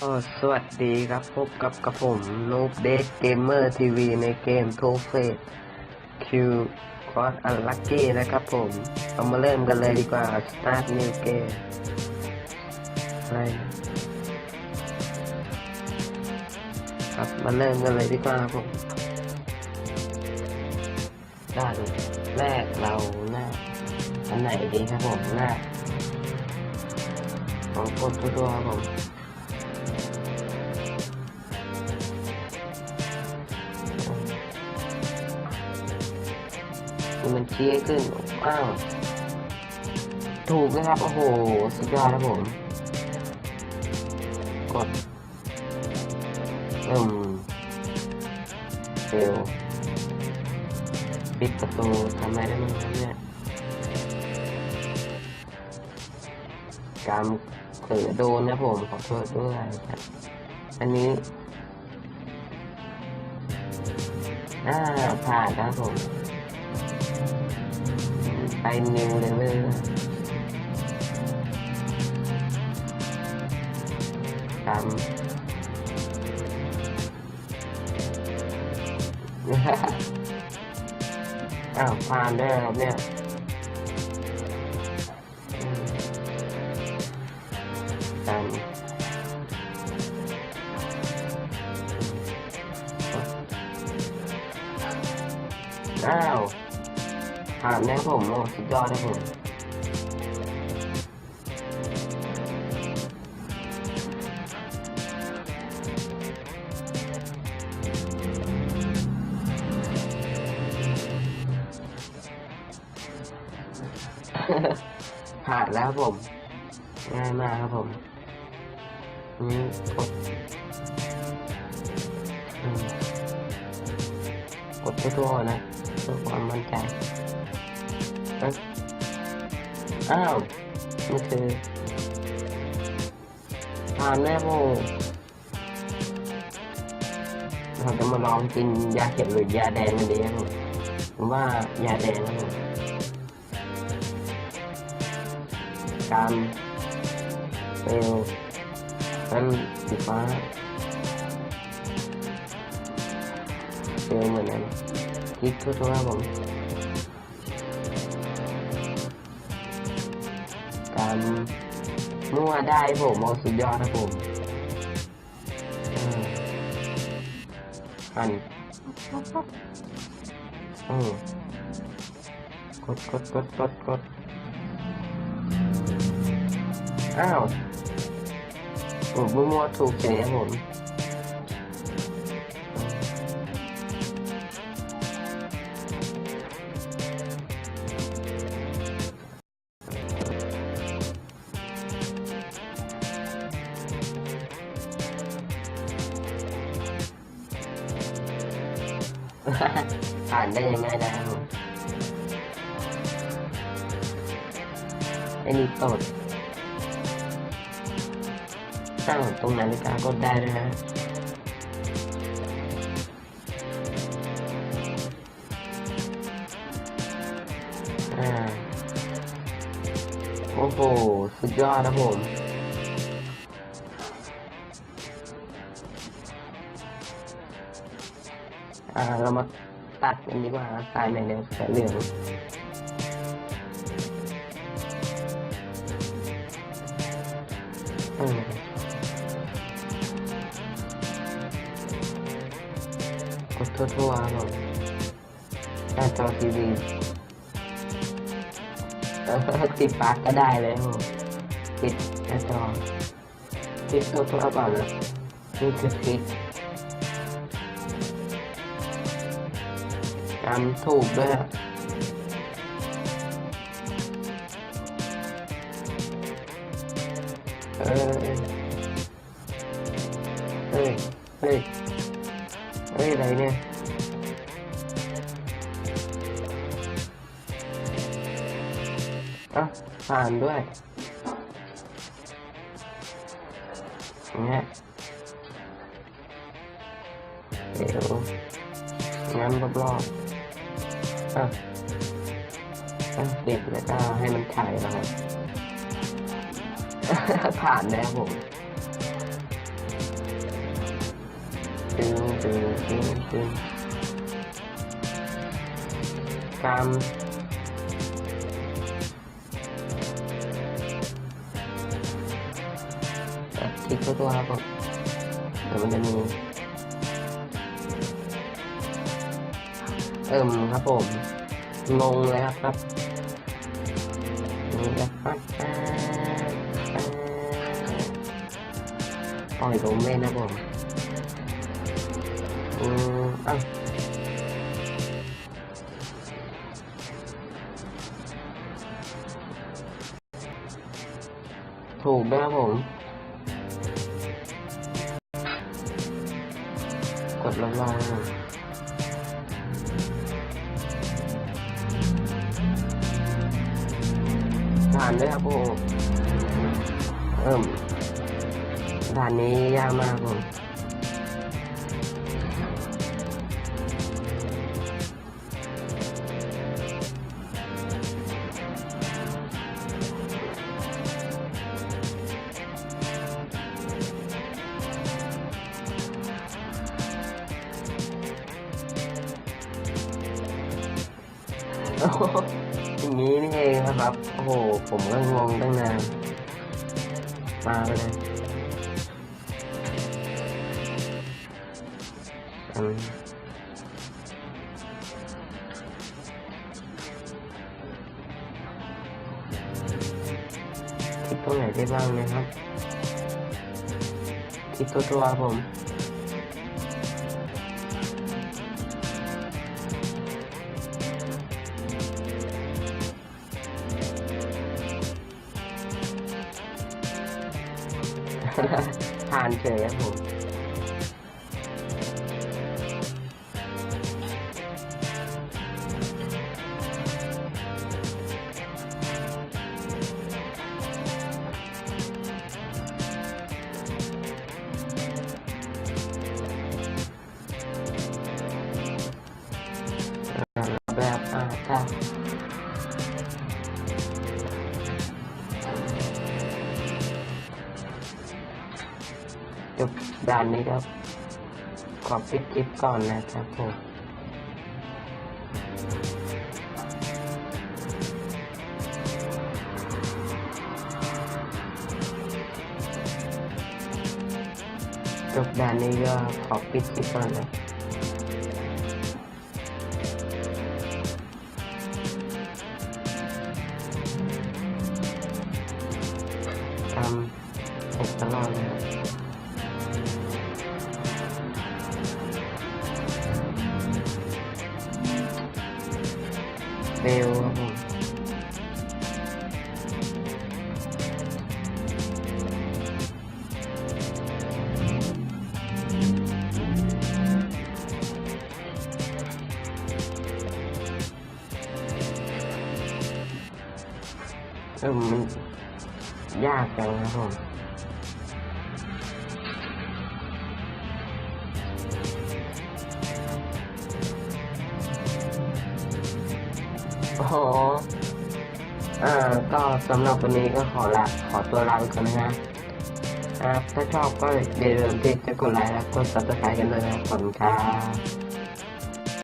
ก็สวัสดีครับพบกับกระผมนูบเดทเกมเมอร์ทีวีในเกมโทเฟสคิวคอสอัลลักกี้นะครับผมเรามาเริ่มกันเลยดีกว่า Start New Game อะไรครับมาเริ่มกันเลยดีกว่าครับผมด้านแรกเราหน้าอันไหนดีครับผมหน้าของกดตัวๆครับผม มันชี้ให้ขึ้นอ้าวถูกนะครับ โอ้โห สุดยอดครับผม กดอืมเร็วปิดประตูทำอะไรได้บ้างเนี่ยการเปิดโดนนะผม ขอโทษด้วยครับ อันนี้อ่าผ่านครับผม ไปนิวเลเวลตามอ้าวผ่านได้ครับเนี่ยานแล้วผมโอ้สุดยอดนะผมผ่านแล้วครับผม ง่ายมากครับผมนี่กดอืมกดทั่วๆนะเพื่อความมั่นใจเอ้าวมันคือทานแม่โมเราจะมาลองกินยาเข็มหรือยาแดงกันดีครับผมว่ายาแดงครับการเปลวนั้นสีฟ้าเปลวเหมือนนั้นคิดทั่วๆผม มั่วได้ผมโอาสุดยอดนะผมอันอืมกดกดกดกดกดอ้าวผมมั่วถูกเฉยผม ผ่านได้ยังไงนะครับผมไอ้นี่ตดตั้งตรงนาฬิกาก็ได้นะฮะอ่าโอ้โห สุดยอดนะผม เรามาตัดกันดีกว่าสายไหนเนี่ยสายเหลืองอืมกดทั่วๆครับผมหน้าจอทีวีติดปากก็ได้เลยครับผมปิดหน้าจอปิดทั่วๆก่อนนะนี่คือปิด จำถูกด้วยเออเฮ้ย เฮ้ย เฮ้ย อะไรเนี่ยอะผ่านด้วยอย่างเงี้ยเดี๋ยวงั้นรอบๆะตั้งเด็กแล้วก็ให้มันถ่ายนะครับผ่านนะครัผมตึงตึงตึงตึงกามคลิกตัวครับผมแต่มันจะมี เอิ่มครับผมงงเลยครับครับนี่นะครับปล่อยลมเล่นนะผมอืมอะถูกด้วยครับผม กดระวัง ผ่านด้วยครับผมเอิ่มด่านนี้ยากมากครับผมโอ้ อย่างนี้นี่เองนะครับ โอ้โห ผมก็งงตั้งนาน มาไปเลยอืมคิดตรงไหนได้บ้างนะครับคิดตัวตัวๆผม ผ่านเฉยครับผม จบด่านนี้ครับ ขอปิดคลิปก่อนนะครับผมจบด่านนี้ก็ขอปิดคลิปก่อนนะ เร็วครับผมเออมันยากจังครับผม โอ้โหอ่าก็สำหรับวันนี้ก็ขอละขอตัวลาไปก่อนนะฮะอ่าถ้าชอบก็อย่าลืมที่จะกดไลค์และกด subscribe กันด้วยนะครับขอบคุณครับ